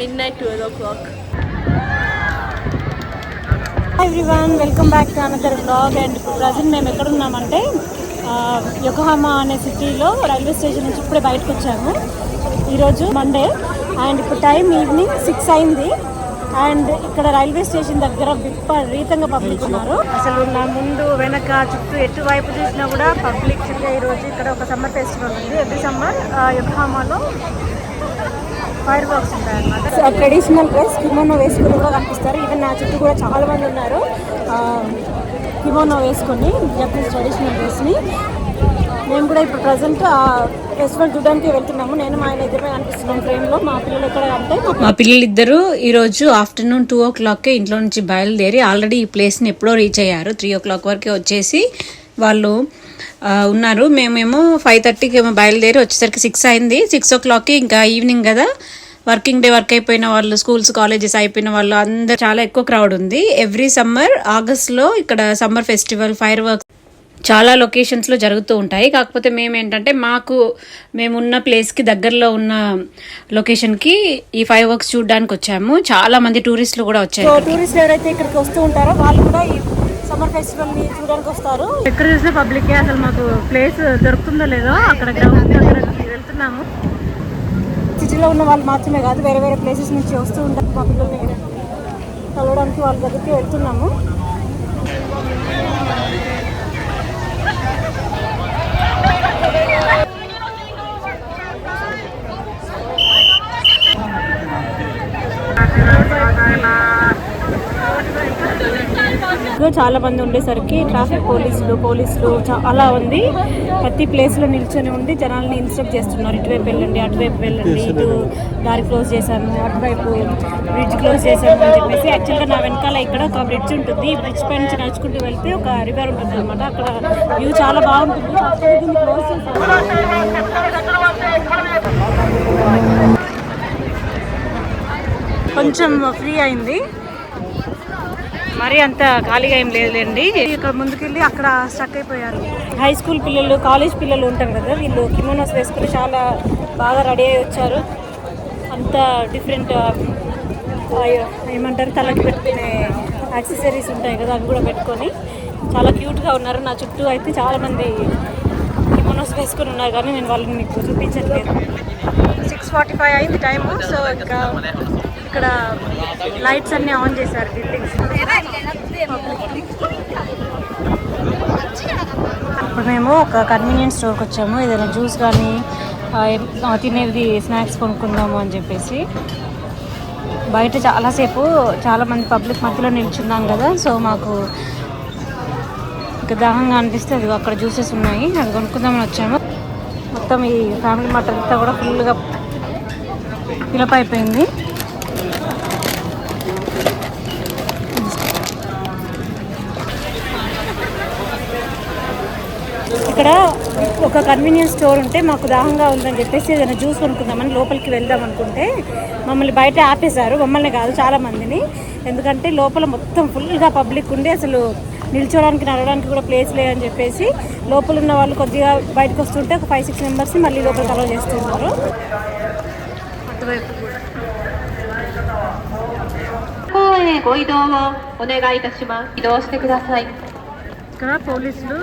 midnight 12 o'clock. Everyone welcome back to another blog and ఇప్పుడు present మేము ఎక్కడ ఉన్నామంటే యొకహామా అనే సిటీలో రైల్వే స్టేషన్ నుంచి ఇప్పుడే బయటకు వచ్చాము. ఈరోజు మండే అండ్ ఇప్పుడు టైం ఈవినింగ్ సిక్స్ అయింది. అండ్ ఇక్కడ రైల్వే స్టేషన్ దగ్గర విపరీతంగా పబ్లిక్ ఉన్నారు. అసలు నా ముందు వెనక చుట్టూ ఎటువైపు చూసినా కూడా పబ్లిక్ ఈరోజు ఇక్కడ ఒక సమ్మర్ ఫెస్టివల్ ఉంది. Every summer యొకహామాలో fire box traditional dress kimono వేసుకుని కూడా కనిపిస్తారు. ఈవెన్ నా చుట్టూ కూడా చాలా మంది ఉన్నారు. కిమోనో వేసుకొని జపనీస్ ట్రెడిషనల్ డ్రెస్ని మేము కూడా ఇప్పుడు ప్రజెంట్ ఆ ఫెస్టివల్ చూడడానికి వెళ్తున్నాము. నేను మా ఆయన ఇద్దరే కనిపిస్తున్నాం ట్రైన్లో మా పిల్లలు ఎక్కడ అంటే మా మా పిల్లలిద్దరూ ఈరోజు ఆఫ్టర్నూన్ టూ ఓ క్లాక్కే ఇంట్లో నుంచి బయలుదేరి ఆల్రెడీ ఈ ప్లేస్ని ఎప్పుడో రీచ్ అయ్యారు. త్రీ ఓ క్లాక్ వరకే వచ్చేసి వాళ్ళు ఉన్నారు. మేమేమో ఫైవ్ థర్టీకి ఏమో బయలుదేరి వచ్చేసరికి సిక్స్ అయింది. సిక్స్ ఓ క్లాక్కి ఇంకా ఈవినింగ్ కదా. వర్కింగ్ డే వర్క్ అయిపోయిన వాళ్ళు స్కూల్స్ కాలేజెస్ అయిపోయిన వాళ్ళు అందరు చాలా ఎక్కువ క్రౌడ్ ఉంది. ఎవ్రీ సమ్మర్ ఆగస్ట్లో ఇక్కడ సమ్మర్ ఫెస్టివల్ ఫైర్ వర్క్స్ చాలా లొకేషన్స్లో జరుగుతూ ఉంటాయి. కాకపోతే మేము ఏంటంటే మాకు మేమున్న ప్లేస్కి దగ్గరలో ఉన్న లొకేషన్కి ఈ ఫైవ్ వర్క్స్ చూడడానికి వచ్చాము. చాలా మంది టూరిస్టులు కూడా వచ్చారు సో టూరిస్టులు ఎవరైతే ఇక్కడికి వస్తూ ఉంటారో వాళ్ళు కూడా ఈ సమ్మర్ ఫెస్టివల్ని చూడడానికి వస్తారు. ఎక్కడ చూసినా పబ్లిక్ అసలు మాకు ప్లేస్ దొరుకుతుందో లేదో అక్కడ గ్రౌండ్ దగ్గర వెళ్తున్నాము. సిటీలో ఉన్న వాళ్ళు మాత్రమే కాదు వేరే వేరే ప్లేసెస్ నుంచి వస్తూ ఉంటారు మా పిల్లల్ని. కలవడానికి వాళ్ళ దగ్గరికి వెళ్తున్నాము. ఇంకా చాలా మంది ఉండేసరికి ట్రాఫిక్ పోలీసులు పోలీసులు చాలా ఉంది. ప్రతి ప్లేస్లో నిల్చొని ఉండి జనాల్ని ఇన్స్ట్రక్ట్ చేస్తున్నారు. ఇటువైపు వెళ్ళండి అటువైపు వెళ్ళండి ఇటు దారి క్లోజ్ చేశాము అటువైపు బ్రిడ్జ్ క్లోజ్ చేశాము అని చెప్పేసి యాక్చువల్గా నా వెనకాల ఇక్కడ ఒక బ్రిడ్జ్ ఉంటుంది. ఈ బ్రిడ్జ్ పై నుంచి నడుచుకుంటూ వెళ్తే ఒక రివర్ ఉంటుంది అనమాట అక్కడ వ్యూ చాలా బాగుంటుంది. కొంచెం ఫ్రీ అయింది. మరి అంత ఖాళీగా ఏం లేదులేండి. ఇక్కడ ముందుకెళ్ళి అక్కడ స్టక్ అయిపోయారు. హై స్కూల్ పిల్లలు కాలేజ్ పిల్లలు ఉంటారు కదా వీళ్ళు కిమోనోస్ వేసుకుని చాలా బాగా రెడీ అయ్యి వచ్చారు. అంత డిఫరెంట్ ఏమంటారు తలకి పెట్టుకునే యాక్సెసరీస్ ఉంటాయి కదా అవి కూడా పెట్టుకొని చాలా క్యూట్గా ఉన్నారు. నా చుట్టూ అయితే చాలా మంది కిమోనోస్ వేసుకొని ఉన్నారు కానీ నేను వాళ్ళని మీకు చూపించట్లేదు. సిక్స్ ఫార్టీ ఫైవ్ అయింది టైము సో ఇంకా ఇక్కడ లైట్స్ అన్ని ఆన్ చేశారు బిల్డింగ్స్ ఇప్పుడు మేము ఒక కన్వీనియన్స్ స్టోర్కి వచ్చాము. ఏదైనా జ్యూస్ కానీ తినేది స్నాక్స్ కొనుక్కుందాము అని చెప్పేసి. బయట చాలాసేపు చాలామంది పబ్లిక్ మధ్యలో నిల్చున్నాం కదా. సో మాకు ఇంకా దాహంగా అనిపిస్తే అది అక్కడ జ్యూసెస్ ఉన్నాయి. అది కొనుక్కుందామని వచ్చాము. మొత్తం ఈ ఫ్యామిలీ మార్ట్ అంతా కూడా ఫుల్గా ఫిలప్ అయిపోయింది. ఇక్కడ ఒక కన్వీనియన్స్ స్టోర్ ఉంటే మాకు దాహంగా ఉందని చెప్పేసి ఏదైనా జ్యూస్ కొనుక్కుందామని లోపలికి వెళ్దాం అనుకుంటే మమ్మల్ని బయట ఆపేశారు మమ్మల్ని కాదు చాలా మందిని ఎందుకంటే లోపల మొత్తం ఫుల్గా పబ్లిక్ ఉండి అసలు నిల్చోడానికి నడవడానికి కూడా ప్లేస్ లేదని చెప్పేసి లోపల ఉన్న వాళ్ళు కొద్దిగా బయటకు వస్తుంటే ఒక ఫైవ్ సిక్స్ మెంబర్స్ మళ్ళీ లోపలికి అలౌ చేస్తున్నారు అటువైపు కూడా 公園へご移動をお願いいたします。移動してください。 ఇక్కడ పోలీసులు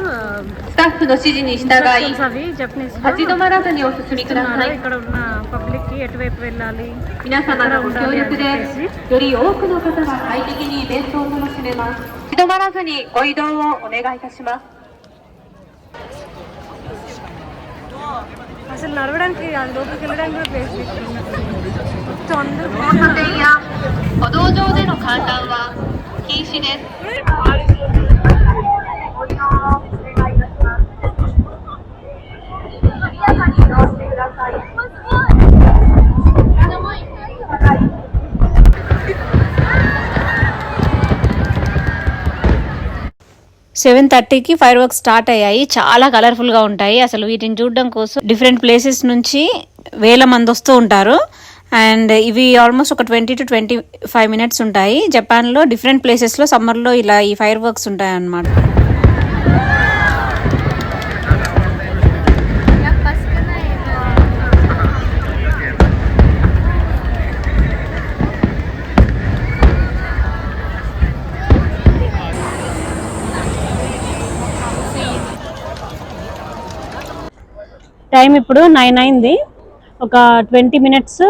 スタッフの指示に従い、 ఇన్స్ట్రక్షన్స్ అవి జపనీస్ 立ち止まらずにお進みください。 ఇక్కడ ఉన్న పబ్లిక్ కి ఎటువైపు వెళ్ళాలి 皆様のご協力で、より多くの方が快適にイベントを楽しめます。立ち止まらずにご移動をお願いいたします。 అసలు నడవడానికి అది లోపలికి వెళ్ళడానికి కూడా ప్లేస్ మొత్తం అందరూ 交差点や歩道上での観覧は禁止です。 సెవెన్ థర్టీకి ఫైర్ వర్క్స్ స్టార్ట్ అయ్యాయి. చాలా కలర్ఫుల్గా ఉంటాయి. అసలు వీటిని చూడడం కోసం డిఫరెంట్ ప్లేసెస్ నుంచి వేల మంది వస్తూ ఉంటారు. అండ్ ఇవి ఆల్మోస్ట్ ఒక twenty to twenty five minutes ఉంటాయి జపాన్లో డిఫరెంట్ ప్లేసెస్లో సమ్మర్లో ఇలా ఈ ఫైర్ వర్క్స్ ఉంటాయి అన్నమాట టైం ఇప్పుడు నైన్ అయింది. ఒక ట్వంటీ మినిట్స్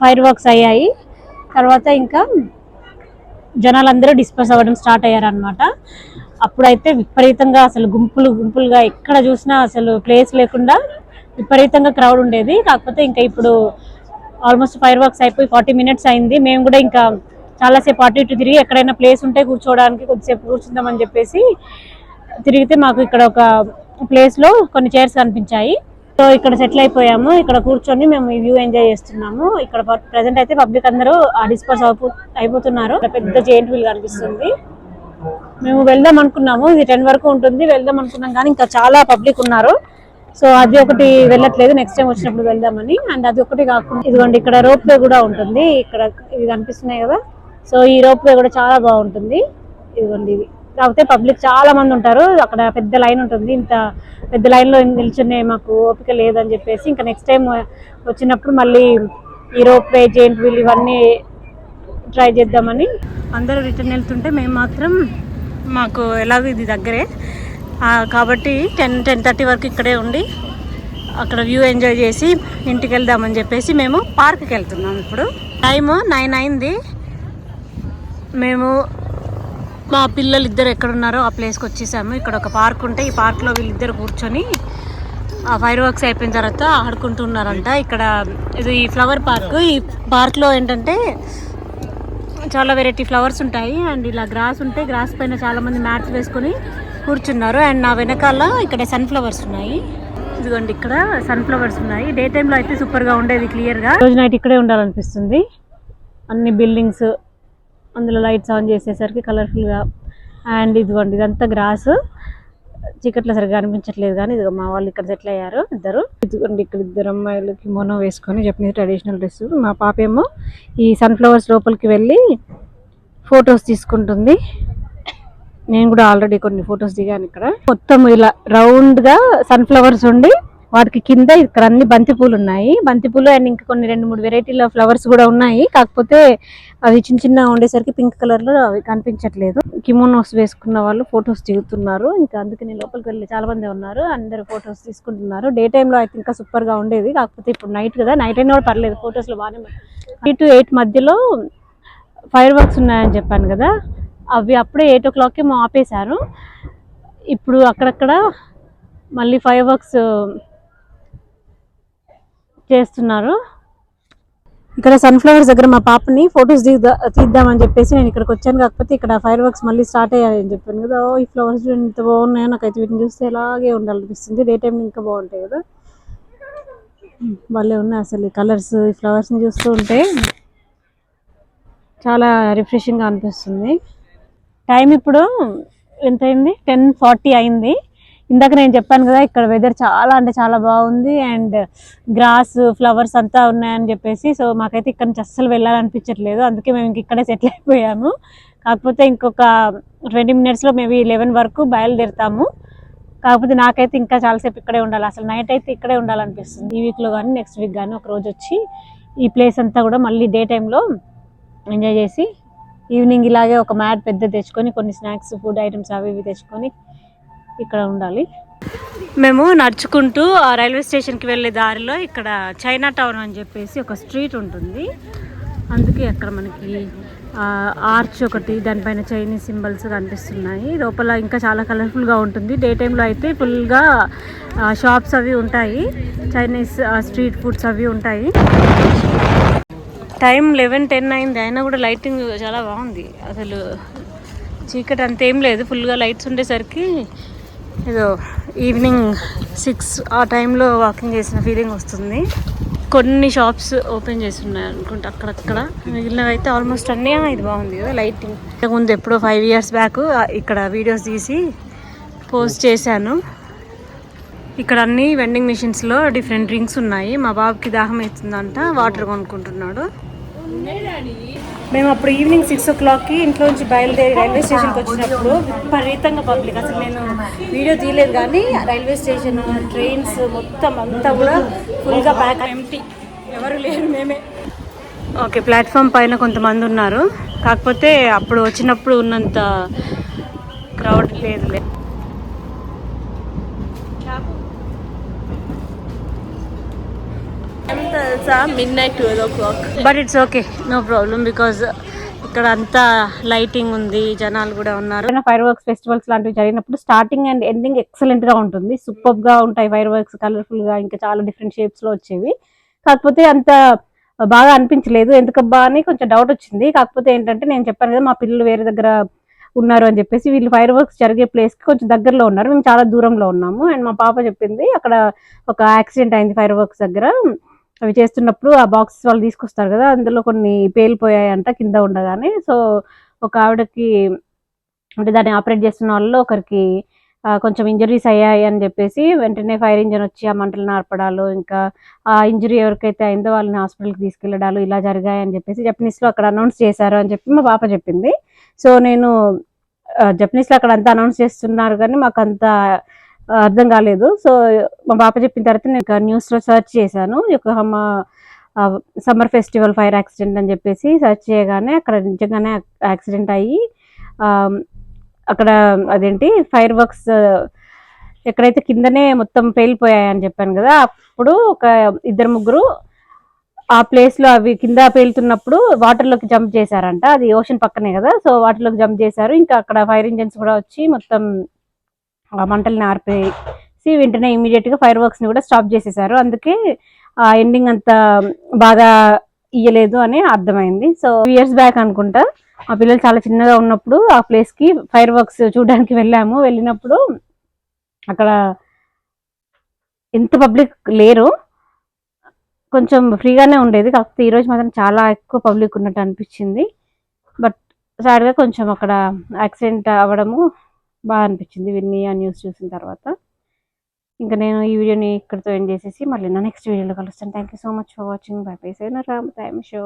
ఫైర్ వర్క్స్ అయ్యాయి. తర్వాత ఇంకా జనాలందరూ డిస్పర్స్ అవ్వడం స్టార్ట్ అయ్యారనమాట అప్పుడైతే విపరీతంగా అసలు గుంపులు గుంపులుగా ఎక్కడ చూసినా అసలు ప్లేస్ లేకుండా విపరీతంగా క్రౌడ్ ఉండేది. కాకపోతే ఇంకా ఇప్పుడు ఆల్మోస్ట్ ఫైర్ వర్క్స్ అయిపోయి ఫార్టీ మినిట్స్ అయింది. మేము కూడా ఇంకా చాలాసేపు అటు ఇటు తిరిగి ఎక్కడైనా ప్లేస్ ఉంటే కూర్చోవడానికి కొద్దిసేపు కూర్చుందామని చెప్పేసి తిరిగితే మాకు ఇక్కడ ఒక ప్లేస్లో కొన్ని చైర్స్ కనిపించాయి. సో ఇక్కడ సెటిల్ అయిపోయాము. ఇక్కడ కూర్చొని మేము ఈ వ్యూ ఎంజాయ్ చేస్తున్నాము. ఇక్కడ ప్రజెంట్ అయితే పబ్లిక్ అందరూ డిస్పర్స్ అయిపోతున్నారు. పెద్ద జెయింట్ వీల్ కనిపిస్తుంది. మేము వెళ్దాం అనుకున్నాము. ఇది టెన్ వరకు ఉంటుంది. వెళ్దాం అనుకున్నాం కానీ ఇంకా చాలా పబ్లిక్ ఉన్నారు. సో అది ఒకటి వెళ్ళట్లేదు. నెక్స్ట్ టైం వచ్చినప్పుడు వెళ్దామని. అండ్ అది ఒకటి కాకుండా ఇదిగోండి ఇక్కడ రోప్ వే కూడా ఉంటుంది. ఇక్కడ ఇవి కనిపిస్తున్నాయి కదా. సో ఈ రోప్ వే కూడా చాలా బాగుంటుంది. ఇదిగోండి ఇది. కాకపోతే పబ్లిక్ చాలా మంది ఉంటారు. అక్కడ పెద్ద లైన్ ఉంటుంది. ఇంత పెద్ద లైన్లో నిల్చునే మాకు ఓపిక లేదని చెప్పేసి ఇంకా నెక్స్ట్ టైం వచ్చినప్పుడు మళ్ళీ ఈ రోప్ వే జెయింట్ వీల్ ఇవన్నీ ట్రై చేద్దామని అందరూ రిటర్న్ వెళ్తుంటే మేము మాత్రం మాకు ఎలాగో ఇది దగ్గరే. కాబట్టి టెన్ టెన్ థర్టీ వరకు ఇక్కడే ఉండి అక్కడ వ్యూ ఎంజాయ్ చేసి ఇంటికి వెళ్దామని చెప్పేసి మేము పార్క్కి వెళ్తున్నాం ఇప్పుడు. టైము నైన్ అయింది. మేము మా పిల్లలు ఇద్దరు ఎక్కడున్నారో ఆ ప్లేస్కి వచ్చేసాము. ఇక్కడ ఒక పార్క్ ఉంటే ఈ పార్క్లో వీళ్ళిద్దరు కూర్చొని ఆ ఫైర్ వర్క్స్ అయిపోయిన తర్వాత ఆడుకుంటున్నారంట. ఇక్కడ ఇది ఈ ఫ్లవర్ పార్క్ ఈ పార్క్లో ఏంటంటే చాలా వెరైటీ ఫ్లవర్స్ ఉంటాయి. అండ్ ఇలా గ్రాస్ ఉంటే గ్రాస్ పైన చాలా మంది మ్యాట్స్ వేసుకొని కూర్చున్నారు. అండ్ నా వెనకాల ఇక్కడ సన్ ఫ్లవర్స్ ఉన్నాయి. ఇదిగోండి ఇక్కడ సన్ ఫ్లవర్స్ ఉన్నాయి. డే టైంలో అయితే సూపర్గా ఉండేది క్లియర్గా రోజు నైట్ ఇక్కడే ఉండాలనిపిస్తుంది. అన్ని బిల్డింగ్స్ అందులో లైట్స్ ఆన్ చేసేసరికి కలర్ఫుల్గా అండ్ ఇదిగోండి ఇదంతా గ్రాస్ చీకట్లో సరిగ్గా అనిపించట్లేదు కానీ ఇదిగో మా వాళ్ళు ఇక్కడ సెటిల్ అయ్యారు ఇద్దరు. ఇదిగోండి ఇక్కడ ఇద్దరు అమ్మాయిలు కిమోనో వేసుకొని జపనీస్ ట్రెడిషనల్ డ్రెస్ మా పాప ఏమో ఈ సన్ఫ్లవర్స్ లోపలికి వెళ్ళి ఫొటోస్ తీసుకుంటుంది. నేను కూడా ఆల్రెడీ కొన్ని ఫొటోస్ దిగాను ఇక్కడ. మొత్తం ఇలా రౌండ్గా సన్ఫ్లవర్స్ ఉండి వాటికి కింద ఇక్కడ అన్ని బంతిపూలు ఉన్నాయి. బంతిపూలు అండ్ ఇంకా కొన్ని రెండు మూడు వెరైటీల ఫ్లవర్స్ కూడా ఉన్నాయి. కాకపోతే అవి చిన్న చిన్న ఉండేసరికి పింక్ కలర్లో అవి కనిపించట్లేదు. కిమోనోస్ వేసుకున్న వాళ్ళు ఫొటోస్ దిగుతున్నారు. ఇంకా అందుకని లోపలికి వెళ్ళి చాలా మంది ఉన్నారు. అందరు ఫొటోస్ తీసుకుంటున్నారు. డే టైంలో అయితే ఇంకా సూపర్గా ఉండేది. కాకపోతే ఇప్పుడు నైట్ కదా. నైట్ అయినా కూడా పర్లేదు. ఫొటోస్లో బాగానే త్రీ టు ఎయిట్ మధ్యలో ఫైర్ వర్క్స్ ఉన్నాయని చెప్పాను కదా. అవి అప్పుడే ఎయిట్ ఓ క్లాక్కి మా ఆపేశారు. ఇప్పుడు అక్కడక్కడ మళ్ళీ ఫైర్ వర్క్స్ చేస్తున్నారు. ఇక్కడ సన్ఫ్లవర్స్ దగ్గర మా పాపని ఫొటోస్ దిగుదా తీద్దామని చెప్పేసి నేను ఇక్కడికి వచ్చాను. కాకపోతే ఇక్కడ ఫైర్ వర్క్స్ మళ్ళీ స్టార్ట్ అయ్యాయని చెప్పాను కదా. ఈ ఫ్లవర్స్ ఎంత బాగున్నాయో నాకైతే వీటిని చూస్తే ఇలాగే ఉండాలనిపిస్తుంది. డే టైం ఇంకా బాగుంటాయి కదా. భలే ఉన్నాయి అసలు ఈ కలర్స్ ఈ ఫ్లవర్స్ని చూస్తూ ఉంటే. చాలా రిఫ్రెషింగ్గా అనిపిస్తుంది. టైం ఇప్పుడు ఎంత అయింది టెన్ ఫార్టీ అయింది. ఇందాక నేను చెప్పాను కదా ఇక్కడ వెదర్ చాలా అంటే చాలా బాగుంది అండ్ గ్రాస్ ఫ్లవర్స్ అంతా ఉన్నాయని చెప్పేసి సో మాకైతే ఇక్కడ నుంచి అస్సలు వెళ్ళాలనిపించట్లేదు. అందుకే మేము ఇక్కడే సెటిల్ అయిపోయాము. కాకపోతే ఇంకొక ట్వంటీ మినిట్స్లో మేబీ లెవెన్ వరకు బయలుదేరుతాము. కాకపోతే నాకైతే ఇంకా చాలాసేపు ఇక్కడే ఉండాలి. అసలు నైట్ అయితే ఇక్కడే ఉండాలనిపిస్తుంది. ఈ వీక్లో కానీ నెక్స్ట్ వీక్ కానీ ఒక రోజు వచ్చి ఈ ప్లేస్ అంతా కూడా మళ్ళీ డే టైంలో ఎంజాయ్ చేసి ఈవినింగ్ ఇలాగే ఒక మ్యాట్ పెద్ద తెచ్చుకొని కొన్ని స్నాక్స్ ఫుడ్ ఐటమ్స్ అవి ఇవి తెచ్చుకొని ఇక్కడ ఉండాలి. మేము నడుచుకుంటూ ఆ రైల్వే స్టేషన్కి వెళ్ళే దారిలో ఇక్కడ చైనా టౌన్ అని చెప్పేసి ఒక స్ట్రీట్ ఉంటుంది. అందుకే అక్కడ మనకి ఆర్చ్ ఒకటి దానిపైన చైనీస్ సింబల్స్ కనిపిస్తున్నాయి. లోపల ఇంకా చాలా కలర్ఫుల్గా ఉంటుంది. డే టైంలో అయితే ఫుల్గా షాప్స్ అవి ఉంటాయి. చైనీస్ స్ట్రీట్ ఫుడ్స్ అవి ఉంటాయి. టైం లెవెన్ టెన్ అయింది. అయినా కూడా లైటింగ్ చాలా బాగుంది. అసలు చీకటి అంతేం లేదు. ఫుల్గా లైట్స్ ఉండేసరికి ఏదో ఈవినింగ్ సిక్స్ ఆ టైంలో వాకింగ్ చేసిన ఫీలింగ్ వస్తుంది. కొన్ని షాప్స్ ఓపెన్ చేసి ఉన్నాయి అనుకుంటా అక్కడక్కడ. మిగిలినవి అయితే ఆల్మోస్ట్ అన్నీ ఇది బాగుంది కదా లైటింగ్ ముందు ఎప్పుడో ఫైవ్ ఇయర్స్ బ్యాక్ ఇక్కడ వీడియోస్ తీసి పోస్ట్ చేశాను. ఇక్కడ అన్ని వెండింగ్ మిషన్స్లో డిఫరెంట్ డ్రింక్స్ ఉన్నాయి. మా బాబుకి దాహం అవుతుందంట వాటర్ కొనుక్కుంటున్నాడు. మేము అప్పుడు ఈవినింగ్ సిక్స్ ఓ క్లాక్కి ఇంట్లో నుంచి బయలుదేరి రైల్వే స్టేషన్కి వచ్చినప్పుడు విపరీతంగా పబ్లిక్ అసలు నేను వీడియో తీయలేదు కానీ రైల్వే స్టేషన్ ట్రైన్స్ మొత్తం అంతా కూడా ఫుల్గా ప్యాక్ ఎంటీ ఎవరు లేరు మేమే. ఓకే ప్లాట్ఫామ్ పైన కొంతమంది ఉన్నారు. కాకపోతే అప్పుడు వచ్చినప్పుడు ఉన్నంత క్రౌడ్ లేదులే. తెలుసా midnight twelve o'clock but it's okay no problem because ఇక్కడ అంతా లైటింగ్ ఉంది జనాలు కూడా ఉన్నారు. ఫైర్ వర్క్స్ ఫెస్టివల్స్ లాంటివి జరిగినప్పుడు స్టార్టింగ్ అండ్ ఎండింగ్ ఎక్సలెంట్గా ఉంటుంది. సూపర్గా ఉంటాయి ఫైర్ వర్క్స్ కలర్ఫుల్గా ఇంకా చాలా డిఫరెంట్ షేప్స్లో వచ్చేవి. కాకపోతే అంత బాగా అనిపించలేదు. ఎందుకబ్బా అని కొంచెం డౌట్ వచ్చింది. కాకపోతే ఏంటంటే నేను చెప్పాను కదా మా పిల్లలు వేరే దగ్గర ఉన్నారు అని చెప్పేసి వీళ్ళు ఫైర్ వర్క్స్ జరిగే ప్లేస్కి కొంచెం దగ్గరలో ఉన్నారు. మేము చాలా దూరంలో ఉన్నాము. అండ్ మా పాప చెప్పింది అక్కడ ఒక యాక్సిడెంట్ అయింది ఫైర్ వర్క్స్ దగ్గర. అవి చేస్తున్నప్పుడు ఆ బాక్స్ వాళ్ళు తీసుకొస్తారు కదా అందులో కొన్ని పేలిపోయాయంట కింద ఉండగానే. సో ఒక ఆవిడకి అంటే దాన్ని ఆపరేట్ చేస్తున్న వాళ్ళలో ఒకరికి కొంచెం ఇంజరీస్ అయ్యాయి అని చెప్పేసి వెంటనే ఫైర్ ఇంజన్ వచ్చి ఆ మంటలను ఆర్పడాలు ఇంకా ఆ ఇంజరీ ఎవరికైతే అయిందో వాళ్ళని హాస్పిటల్కి తీసుకెళ్ళడాలు ఇలా జరిగాయి అని చెప్పేసి జపనీస్లో అక్కడ అనౌన్స్ చేశారు అని చెప్పి మా పాప చెప్పింది. సో నేను జపనీస్లో అక్కడ అంతా అనౌన్స్ చేస్తున్నారు కానీ మాకు అంత అర్థం కాలేదు. సో మా పాప చెప్పిన తర్వాత నేను న్యూస్లో సెర్చ్ చేశాను. యొక్క సమ్మర్ ఫెస్టివల్ ఫైర్ యాక్సిడెంట్ అని చెప్పేసి సెర్చ్ చేయగానే అక్కడ నిజంగానే యాక్సిడెంట్ అయ్యి అక్కడ అదేంటి ఫైర్ వర్క్స్ ఎక్కడైతే కిందనే మొత్తం పేలిపోయాయని చెప్పాను కదా అప్పుడు ఒక ఇద్దరు ముగ్గురు ఆ ప్లేస్లో అవి కింద పేలుతున్నప్పుడు వాటర్లోకి జంప్ చేశారంట. అది ఓషన్ పక్కనే కదా సో వాటర్లోకి జంప్ చేశారు. ఇంకా అక్కడ ఫైర్ ఇంజన్స్ కూడా వచ్చి మొత్తం ఆ మంటల్ని ఆర్పేసి వెంటనే ఇమీడియట్గా ఫైర్ వర్క్స్ని కూడా స్టాప్ చేసేసారు. అందుకే ఆ ఎండింగ్ అంత బాగా ఇయ్యలేదు అని అర్థమైంది. సో ఇయర్స్ బ్యాక్ అనుకుంటా మా పిల్లలు చాలా చిన్నగా ఉన్నప్పుడు ఆ ప్లేస్కి ఫైర్ వర్క్స్ చూడడానికి వెళ్ళాము. వెళ్ళినప్పుడు అక్కడ ఎంత పబ్లిక్ లేరు. కొంచెం ఫ్రీగానే ఉండేది. కాకపోతే ఈరోజు మాత్రం చాలా ఎక్కువ పబ్లిక్ ఉన్నట్టు అనిపించింది. బట్ సాడ్గా కొంచెం అక్కడ యాక్సిడెంట్ అవ్వడము బాగా అనిపించింది. విన్ని ఆ న్యూస్ చూసిన తర్వాత. ఇంకా నేను ఈ వీడియోని ఇక్కడితో ఎండ్ చేసేసి మళ్ళీ నా నెక్స్ట్ వీడియోలో కలుస్తాను. Thank you so much for watching bye bye Sena Ram time show